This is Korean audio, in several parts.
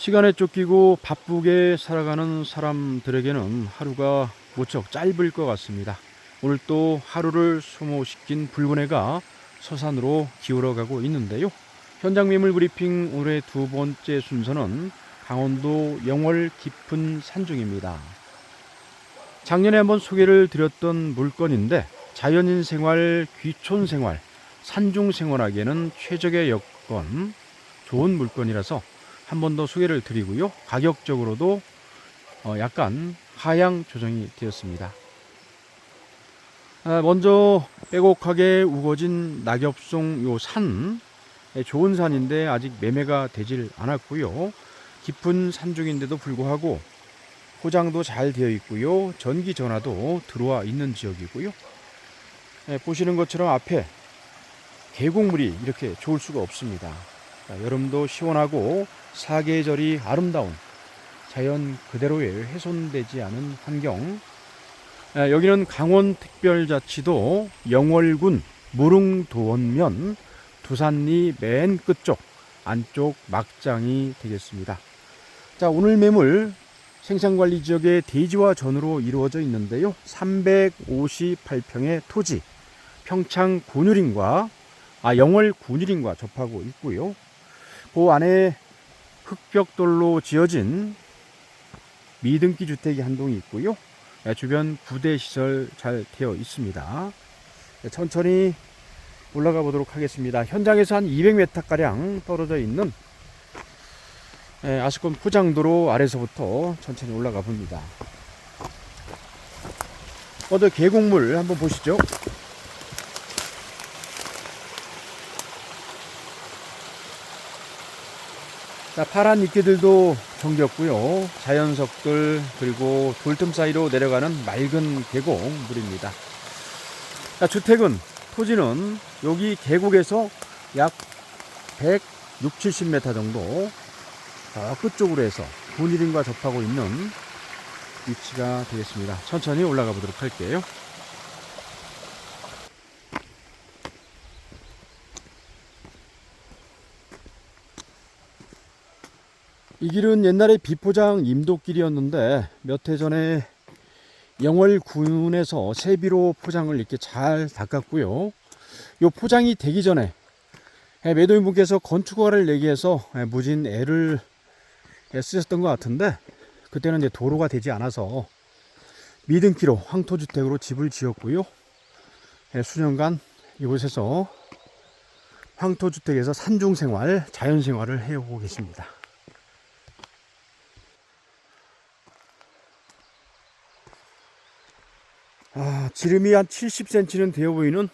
시간에 쫓기고 바쁘게 살아가는 사람들에게는 하루가 무척 짧을 것 같습니다. 오늘 또 하루를 소모시킨 붉은 해가 서산으로 기울어가고 있는데요. 현장 매물 브리핑 올해 두 번째 순서는 강원도 영월 깊은 산중입니다. 작년에 한번 소개를 드렸던 물건인데 자연인 생활, 귀촌 생활, 산중 생활하기에는 최적의 여건, 좋은 물건이라서 한 번 더 소개를 드리고요. 가격적으로도 어, 약간 하향 조정이 되었습니다. 아, 먼저 빼곡하게 우거진 낙엽송 요 산, 예, 좋은 산인데 아직 매매가 되질 않았고요. 깊은 산중인데도 불구하고 포장도 잘 되어 있고요. 전기 전화도 들어와 있는 지역이고요. 예, 보시는 것처럼 앞에 계곡물이 이렇게 좋을 수가 없습니다. 자, 여름도 시원하고 사계절이 아름다운 자연 그대로의 훼손되지 않은 환경. 예, 여기는 강원특별자치도 영월군 무릉도원면 두산리 맨 끝쪽 안쪽 막장이 되겠습니다. 자, 오늘 매물 생산관리 지역의 대지와 전으로 이루어져 있는데요. 358평의 토지, 평창 군유림과 아, 영월 군유림과 접하고 있고요. 그 안에 흑벽돌로 지어진 미등기 주택이 한 동이 있고요. 예, 주변 부대 시설 잘 되어 있습니다. 예, 천천히 올라가 보도록 하겠습니다. 현장에서 한 200m 가량 떨어져 있는 예, 아스콘 포장도로 아래서부터 천천히 올라가 봅니다. 어제 계곡물 한번 보시죠. 자, 파란 이끼들도 정겹고요. 자연석들 그리고 돌틈 사이로 내려가는 맑은 계곡 물입니다. 자, 주택은 토지는 여기 계곡에서 약 160, 70m 정도 저 끝쪽으로 해서 군일인과 접하고 있는 위치가 되겠습니다. 천천히 올라가 보도록 할게요. 이 길은 옛날에 비포장 임도길이었는데 몇 해 전에 영월군에서 세비로 포장을 이렇게 잘 닦았고요. 요 포장이 되기 전에 예, 매도인분께서 건축허가를 내기해서 예, 무진 애를 예, 쓰셨던 것 같은데 그때는 이제 도로가 되지 않아서 미등기로 황토주택으로 집을 지었고요. 수년간 이곳에서 황토주택에서 산중생활, 자연생활을 해오고 계십니다. 아, 지름이 한 70cm는 되어 보이는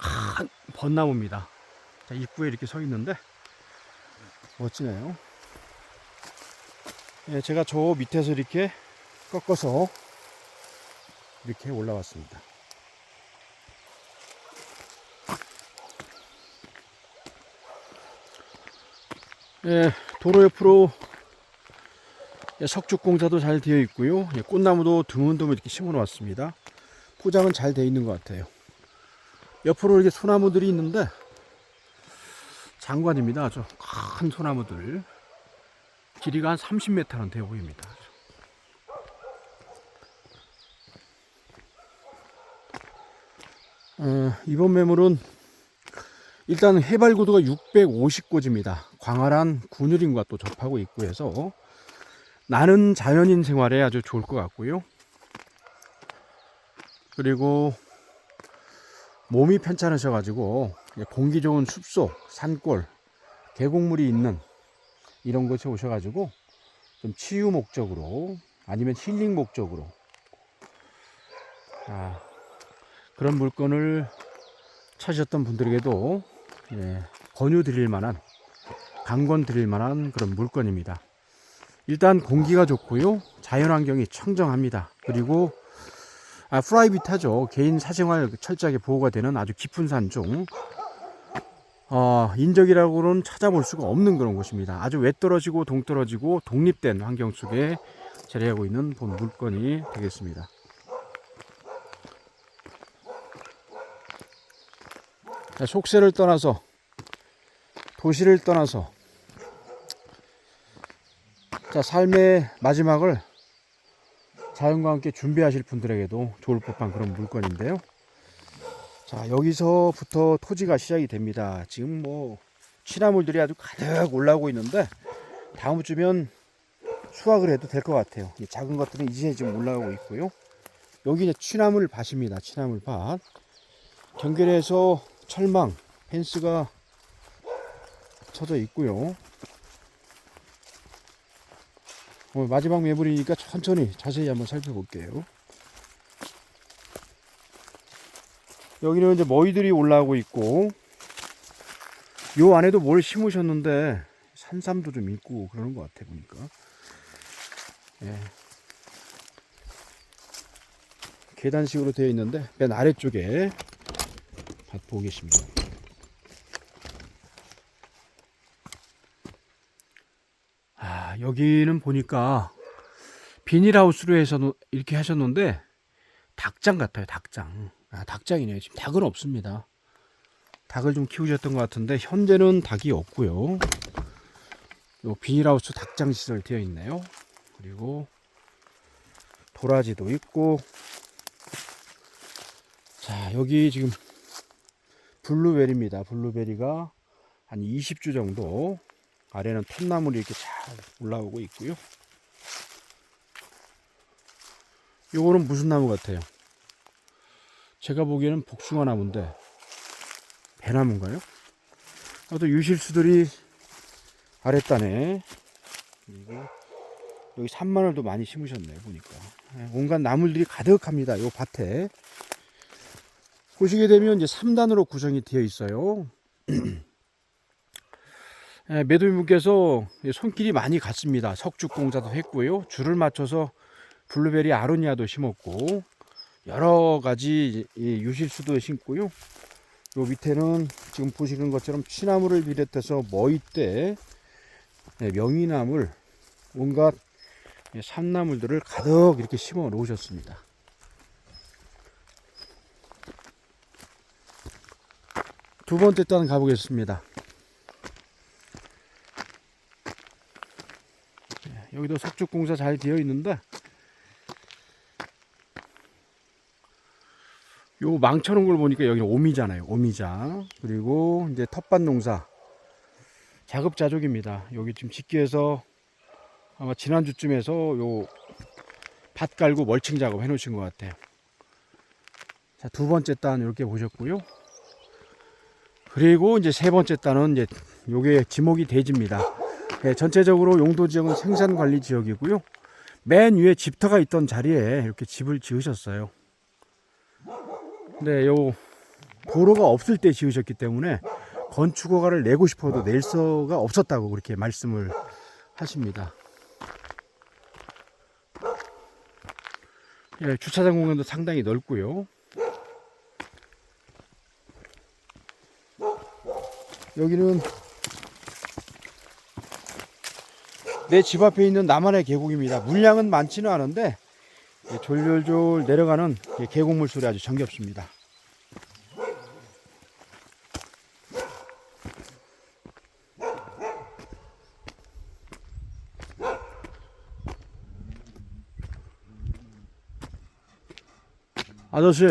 큰 벚나무입니다. 자, 입구에 이렇게 서 있는데 멋지네요. 예, 제가 저 밑에서 이렇게 꺾어서 이렇게 올라왔습니다. 예, 도로 옆으로 예, 석축 공사도 잘 되어 있고요. 예, 꽃나무도 드문드문 이렇게 심어 놓았습니다. 포장은 잘 되어 있는 것 같아요. 옆으로 이렇게 소나무들이 있는데 장관입니다. 아주 큰 소나무들. 길이가 한 30m는 되어 보입니다. 어, 이번 매물은 일단 해발 고도가 650고지입니다. 광활한 군유림과 또 접하고 있고 해서 나는 자연인 생활에 아주 좋을 것 같고요. 그리고 몸이 편찮으셔가지고 공기 좋은 숲속, 산골, 계곡물이 있는 이런 곳에 오셔가지고 좀 치유 목적으로 아니면 힐링 목적으로 아, 그런 물건을 찾으셨던 분들에게도 예, 권유 드릴 만한 강권 드릴 만한 그런 물건입니다. 일단 공기가 좋고요. 자연환경이 청정합니다. 그리고 아, 프라이빗하죠. 개인 사생활 철저하게 보호가 되는 아주 깊은 산 중 어, 인적이라고는 찾아볼 수가 없는 그런 곳입니다. 아주 외떨어지고 동떨어지고 독립된 환경 속에 자리하고 있는 본 물건이 되겠습니다. 자, 속세를 떠나서 도시를 떠나서 자, 삶의 마지막을 자연과 함께 준비하실 분들에게도 좋을 법한 그런 물건인데요. 자, 여기서부터 토지가 시작이 됩니다. 지금 뭐 취나물들이 아주 가득 올라오고 있는데 다음 주면 수확을 해도 될 것 같아요. 이 작은 것들은 이제 좀 올라오고 있고요. 여기 이제 취나물 밭입니다. 취나물 밭. 경계에서 철망, 펜스가 쳐져 있고요. 어, 마지막 매물이니까 천천히 자세히 한번 살펴볼게요. 여기는 이제 머위들이 올라오고 있고, 요 안에도 뭘 심으셨는데, 산삼도 좀 있고, 그러는 것 같아, 보니까. 예. 계단식으로 되어 있는데, 맨 아래쪽에 밭 보고 계십니다. 아, 여기는 보니까 비닐하우스로 해서 노- 이렇게 하셨는데 닭장 같아요, 닭장. 아, 닭장이네요. 지금 닭은 없습니다. 닭을 좀 키우셨던 것 같은데 현재는 닭이 없고요. 요 비닐하우스 닭장 시설 되어 있네요. 그리고 도라지도 있고 자, 여기 지금 블루베리입니다. 블루베리가 한 20주 정도 아래는 톳나물이 이렇게 잘 올라오고 있고요. 요거는 무슨 나무 같아요? 제가 보기에는 복숭아 나무인데 배나무인가요? 아, 또 유실수들이 아랫단에 그리고 여기 산마늘도 많이 심으셨네요 보니까 예, 온갖 나물들이 가득합니다 요 밭에 보시게 되면 이제 3단으로 구성이 되어 있어요 예, 매도인분께서 손길이 많이 갔습니다. 석축공사도 했고요. 줄을 맞춰서 블루베리 아로니아도 심었고 여러 가지 이 유실수도 심고요. 요 밑에는 지금 보시는 것처럼 취나물을 비롯해서 머위대, 예, 명이나물, 온갖 예, 산나물들을 가득 이렇게 심어 놓으셨습니다. 두 번째 단 가보겠습니다. 여기도 석축 공사 잘 되어 있는데 요 망쳐놓은 걸 보니까 여기는 오미잖아요 오미자. 그리고 이제 텃밭 농사 자급자족입니다. 여기 지금 짓기에서 아마 지난주쯤에서 요 밭 깔고 멀칭 작업 해 놓으신 것 같아요 자 두 번째 단 이렇게 보셨고요. 그리고 이제 세 번째 단은 이제 요게 지목이 대지입니다 네, 전체적으로 용도 지역은 생산 관리 지역이고요. 맨 위에 집터가 있던 자리에 이렇게 집을 지으셨어요. 근데 요 도로가 없을 때 지으셨기 때문에 건축 허가를 내고 싶어도 낼 수가 없었다고 그렇게 말씀을 하십니다. 예, 주차장 공간도 상당히 넓고요. 여기는 내 집 앞에 있는 나만의 계곡입니다. 물량은 많지는 않은데 예, 졸졸졸 내려가는 예, 계곡물 소리 아주 정겹습니다. 아저씨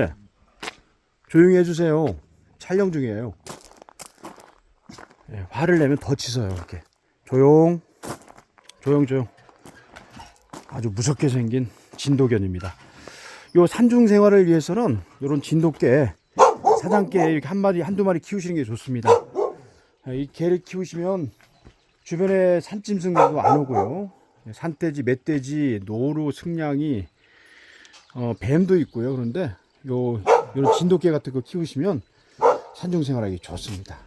조용히 해주세요. 촬영 중이에요. 예, 화를 내면 더 치서요 이렇게 조용. 조용조용 아주 무섭게 생긴 진돗견입니다. 요 산중 생활을 위해서는 이런 진돗개 사장개 이렇게 한 마리 한두 마리 키우시는 게 좋습니다. 이 개를 키우시면 주변에 산짐승들도 안 오고요. 산돼지, 멧돼지, 노루, 승냥이, 어, 뱀도 있고요. 그런데 요 이런 진돗개 같은 거 키우시면 산중 생활하기 좋습니다.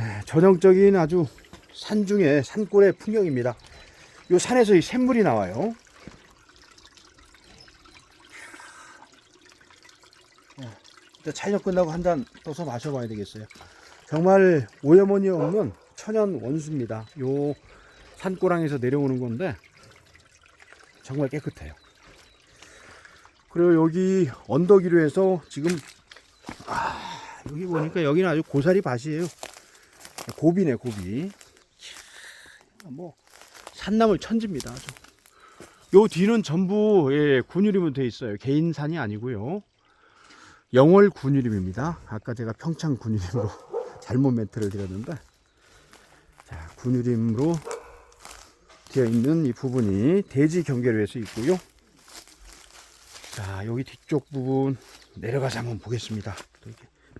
에, 전형적인 아주 산중의 산골의 풍경입니다. 요 산에서 이 샘물이 나와요. 일단 촬영 끝나고 한 잔 떠서 마셔봐야 되겠어요. 정말 오염원이 없는 천연 원수입니다. 요 산고랑에서 내려오는 건데 정말 깨끗해요. 그리고 여기 언덕 위로 해서 지금 아, 여기 보니까 여기는 아주 고사리 밭이에요. 고비네 고비. 뭐 산나물 천지입니다. 요 뒤는 전부 예, 군유림으로 되어 있어요. 개인 산이 아니고요. 영월 군유림입니다. 아까 제가 평창 군유림으로 잘못 멘트를 드렸는데 자, 군유림으로 되어 있는 이 부분이 대지 경계로해서 있고요. 자, 여기 뒤쪽 부분 내려가서 한번 보겠습니다.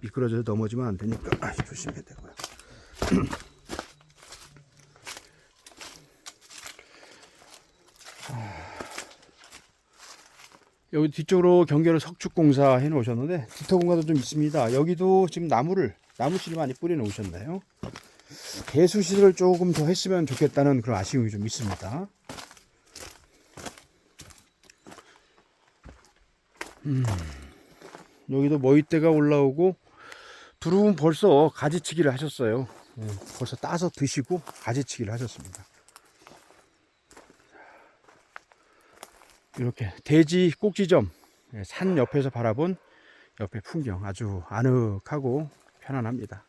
미끄러져서 넘어지면 안 되니까 아, 조심해야 되고요. 여기 뒤쪽으로 경계로 석축공사 해 놓으셨는데 디터공사도 좀 있습니다. 여기도 지금 나무를 나무씨를 많이 뿌려 놓으셨나요? 개수 시설을 조금 더 했으면 좋겠다는 그런 아쉬움이 좀 있습니다. 음, 여기도 머위대가 올라오고 두릅은 벌써 가지치기를 하셨어요. 예, 벌써 따서 드시고 가지치기를 하셨습니다. 이렇게 대지 꼭지점 예, 산 옆에서 바라본 옆에 풍경 아주 아늑하고 편안합니다.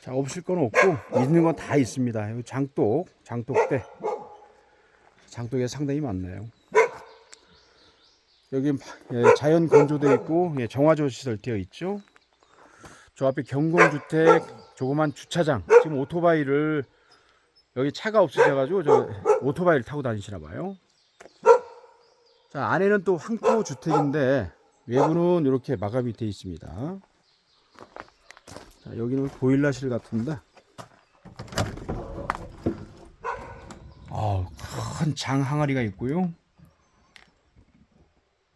자 없을 건 없고 있는 건 다 있습니다. 장독 장독대 장독에 상당히 많네요. 여기 예, 자연 건조돼 있고 예, 정화조 시설 되어 있죠. 저 앞에 경공주택 조그만 주차장. 지금 오토바이를 여기 차가 없으셔가지고 저 오토바이를 타고 다니시나 봐요. 자 안에는 또 황토 주택인데 외부는 이렇게 마감이 되어 있습니다. 자 여기는 보일러실 같은데. 큰장 항아리가 있고요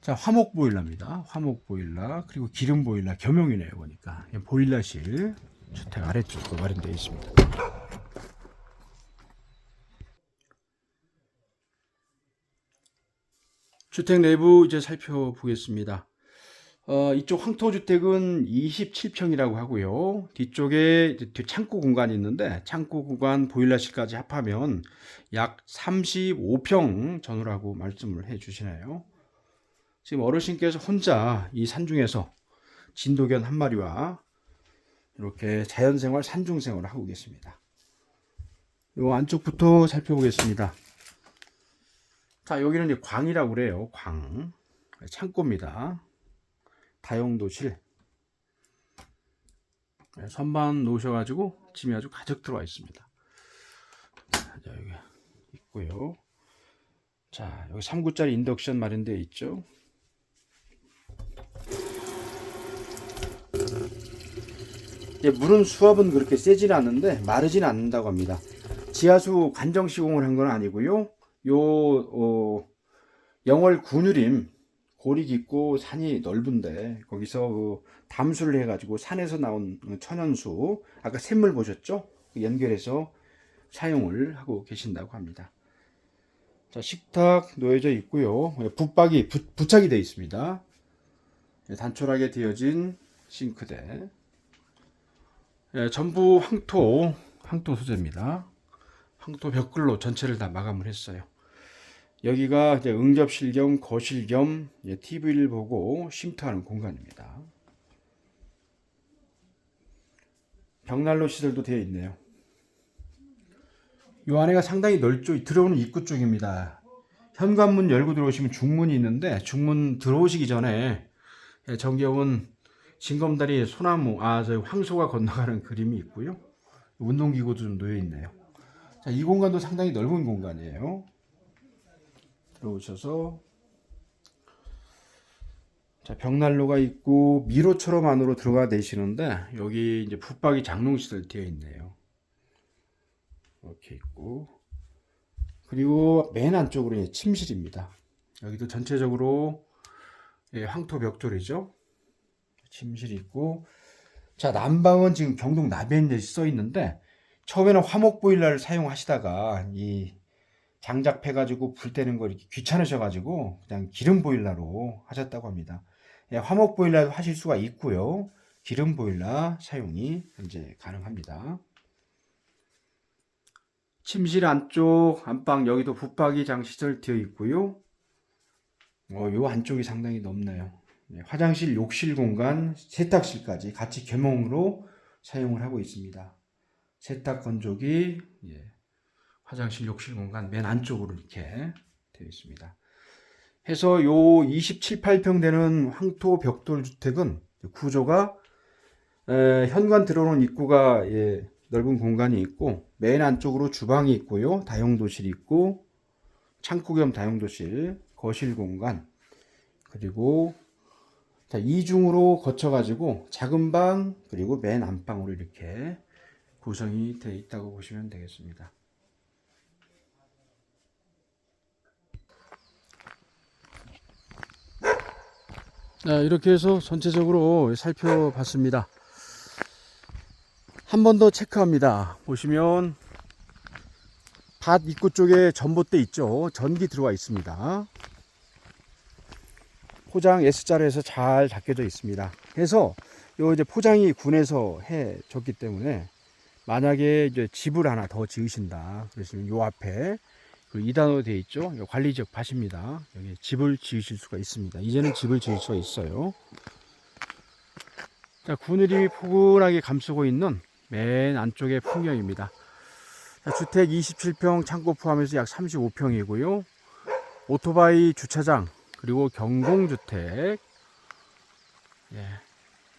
자, 화목 보일러입니다. 화목 보일러 그리고 기름 보일러 겸용이네요. 보니까 보일러실 주택 아래쪽으로 마련되어 있습니다. 주택 내부 이제 살펴보겠습니다. 어, 이쪽 황토주택은 27평이라고 하고요. 뒤쪽에 뒤 창고 공간이 있는데 창고 공간 보일러실까지 합하면 약 35평 전후라고 말씀을 해 주시네요. 지금 어르신께서 혼자 이 산중에서 진도견 한 마리와 이렇게 자연생활 산중생활을 하고 계십니다. 요 안쪽부터 살펴보겠습니다. 자, 여기는 이제 광이라고 그래요. 광. 창고입니다. 다용도실. 네, 선반 놓으셔가지고 짐이 아주 가득 들어와 있습니다. 자, 여기 있고요. 자, 여기 3구짜리 인덕션 마련되어 있죠. 물은 수압은 그렇게 세지는 않는데 마르지는 않는다고 합니다. 지하수 관정 시공을 한 건 아니고요. 요 어, 영월 군유림 골이 깊고 산이 넓은데 거기서 그 담수를 해가지고 산에서 나온 천연수 아까 샘물 보셨죠? 그 연결해서 사용을 하고 계신다고 합니다. 자 식탁 놓여져 있고요. 붙박이 부, 부착이 되어 있습니다. 단촐하게 되어진 싱크대. 예, 전부 황토, 황토 소재입니다. 황토 벽글로 전체를 다 마감을 했어요. 여기가 이제 응접실 겸 거실 겸 TV를 보고 쉼터하는 공간입니다. 벽난로 시설도 되어 있네요. 이 안에가 상당히 넓죠. 들어오는 입구 쪽입니다. 현관문 열고 들어오시면 중문이 있는데 중문 들어오시기 전에 예, 정겨운 징검다리 소나무, 아, 저 황소가 건너가는 그림이 있고요. 운동기구도 좀 놓여 있네요. 자, 이 공간도 상당히 넓은 공간이에요. 들어오셔서 자, 벽난로가 있고 미로처럼 안으로 들어가 내시는데 여기 이제 붙박이 장롱시설 되어 있네요. 이렇게 있고 그리고 맨 안쪽으로 침실입니다. 여기도 전체적으로 예, 황토 벽돌이죠. 침실이 있고 자 난방은 지금 경동 나벤에 써 있는데 처음에는 화목 보일러를 사용하시다가 이 장작 패 가지고 불 때는 거 이렇게 귀찮으셔 가지고 그냥 기름 보일러로 하셨다고 합니다. 예, 화목 보일러도 하실 수가 있고요. 기름 보일러 사용이 현재 가능합니다. 침실 안쪽 안방 여기도 붙박이 장 시설 되어 있고요. 어, 요 안쪽이 상당히 넓네요. 네, 화장실, 욕실 공간, 세탁실까지 같이 겸용으로 사용을 하고 있습니다. 세탁 건조기, 예, 화장실, 욕실 공간 맨 안쪽으로 이렇게 되어 있습니다. 해서 요 27, 8평 되는 황토 벽돌 주택은 구조가 에, 현관 들어오는 입구가 예, 넓은 공간이 있고 맨 안쪽으로 주방이 있고요. 다용도실이 있고 창고 겸 다용도실, 거실 공간 그리고 자, 이중으로 거쳐 가지고 작은 방 그리고 맨 안방으로 이렇게 구성이 되어 있다고 보시면 되겠습니다. 네, 이렇게 해서 전체적으로 살펴봤습니다. 한 번 더 체크합니다. 보시면 밭 입구 쪽에 전봇대 있죠. 전기 들어와 있습니다. 포장 S자로에서 잘 닦여져 있습니다. 그래서 요 이제 포장이 군에서 해 줬기 때문에 만약에 이제 집을 하나 더 지으신다. 그러시면 요 앞에 그 2단으로 되어 있죠. 요 관리 지역 밭입니다. 여기 집을 지으실 수가 있습니다. 이제는 집을 지을 수가 있어요. 자, 그늘이 포근하게 감싸고 있는 맨 안쪽의 풍경입니다. 자, 주택 27평 창고 포함해서 약 35평이고요. 오토바이 주차장 그리고 경공주택 예,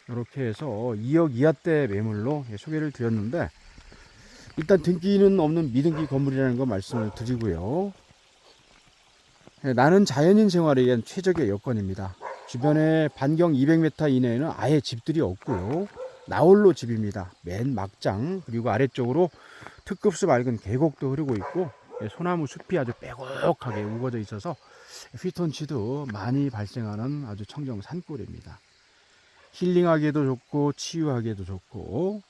이렇게 해서 2억 이하대 매물로 예, 소개를 드렸는데 일단 등기는 없는 미등기 건물이라는 거 말씀을 드리고요. 예, 나는 자연인 생활에 위한 최적의 여건입니다. 주변에 반경 200m 이내에는 아예 집들이 없고요. 나홀로 집입니다. 맨 막장 그리고 아래쪽으로 특급수 맑은 계곡도 흐르고 있고 예, 소나무 숲이 아주 빼곡하게 우거져 있어서 피톤치도 많이 발생하는 아주 청정 산골입니다. 힐링하기에도 좋고 치유하기에도 좋고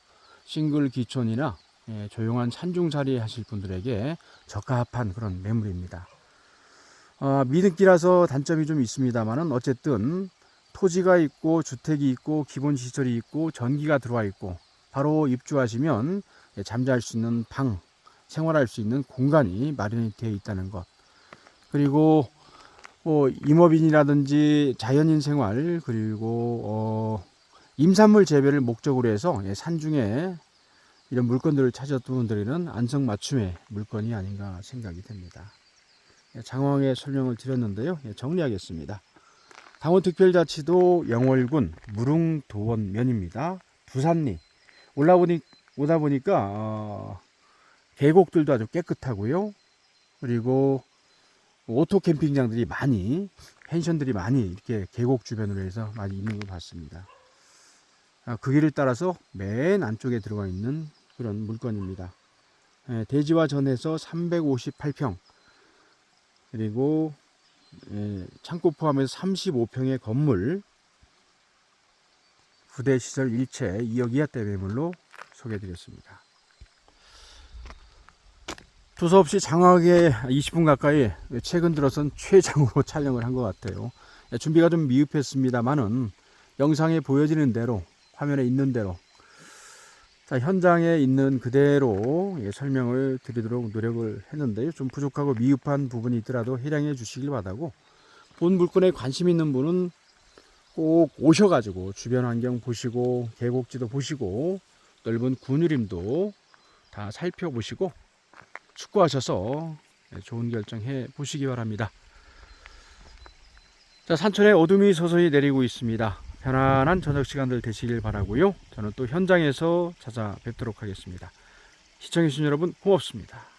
싱글 기촌이나 예, 조용한 산중살이 하실 분들에게 적합한 그런 매물입니다. 어, 미등기라서 단점이 좀 있습니다만은 어쨌든 토지가 있고 주택이 있고 기본 시설이 있고 전기가 들어와 있고 바로 입주하시면 예, 잠잘 수 있는 방, 생활할 수 있는 공간이 마련이 되어 있다는 것. 그리고 뭐 임업인이라든지 자연인 생활 그리고 어, 임산물 재배를 목적으로 해서 예, 산중에 이런 물건들을 찾았던 분들에는 안성맞춤의 물건이 아닌가 생각이 됩니다. 예, 장황의 설명을 드렸는데요. 예, 정리하겠습니다. 강원특별자치도 영월군 무릉도원면입니다. 부산리 올라오니 오다 보니까 어, 계곡들도 아주 깨끗하고요. 그리고 오토 캠핑장들이 많이 펜션들이 많이 이렇게 계곡 주변으로 해서 많이 있는 걸 봤습니다. 아, 그 길을 따라서 맨 안쪽에 들어가 있는 그런 물건입니다. 예, 대지와 전에서 358평 그리고 예, 창고 포함해서 35평의 건물 부대 시설 일체 2억 이하대 매물로 소개해드렸습니다. 두서 없이 장하게 20분 가까이 최근 들어선 최장으로 촬영을 한 것 같아요. 예, 준비가 좀 미흡했습니다만은 영상에 보여지는 대로 화면에 있는 대로 자, 현장에 있는 그대로 예, 설명을 드리도록 노력을 했는데요. 좀 부족하고 미흡한 부분이 있더라도 해량해 주시길 바라고 본 물건에 관심 있는 분은 꼭 오셔가지고 주변 환경 보시고 계곡지도 보시고 넓은 군유림도 다 살펴보시고 숙고하셔서 예, 좋은 결정 해 보시기 바랍니다. 자, 산천에 어둠이 서서히 내리고 있습니다. 편안한 저녁 시간들 되시길 바라고요. 저는 또 현장에서 찾아뵙도록 하겠습니다. 시청해주신 여러분 고맙습니다.